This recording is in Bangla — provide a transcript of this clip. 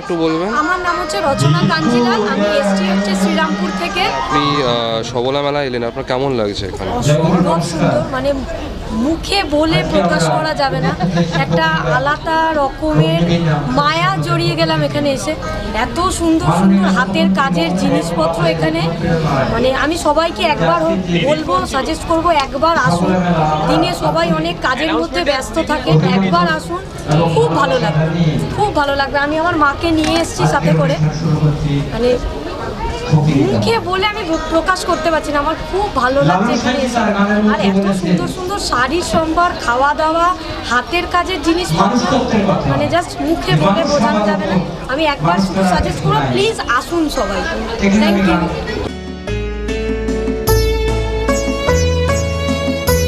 একটু বলবেন? আমার নাম হচ্ছে রচনা কাঞ্জিলাল আমি এসছি হচ্ছে শ্রীরামপুর থেকে। আপনি সবলা মেলা এলেন আপনার কেমন লাগছে এখানে? সুন্দর মানে মুখে বলে প্রকাশ করা যাবে না। একটা আলাদা রকমের মায়া জড়িয়ে গেলাম এখানে এসে। এত সুন্দর সুন্দর হাতের কাজের জিনিসপত্র এখানে। মানে আমি সবাইকে একবার বলব সাজেস্ট করব একবার আসুন। দিনে সবাই অনেক কাজের মধ্যে ব্যস্ত থাকে। একবার আসুন খুব ভালো লাগবে। খুব ভালো লাগবে। আমি আমার মাকে নিয়ে এসেছি সাথে করে। মানে মুখে বলে আমি প্রকাশ করতে পারছি না? আমার খুব ভালো লাগছে এখানে আর এত সুন্দর সুন্দর শাড়ির সম্ভার খাওয়া দাওয়া হাতের কাজের জিনিস মানে জাস্ট মুখে বলে বোঝানো যাবে না। আমি একবার শুধু সাজেস্ট করব প্লিজ আসুন সবাই। Thank you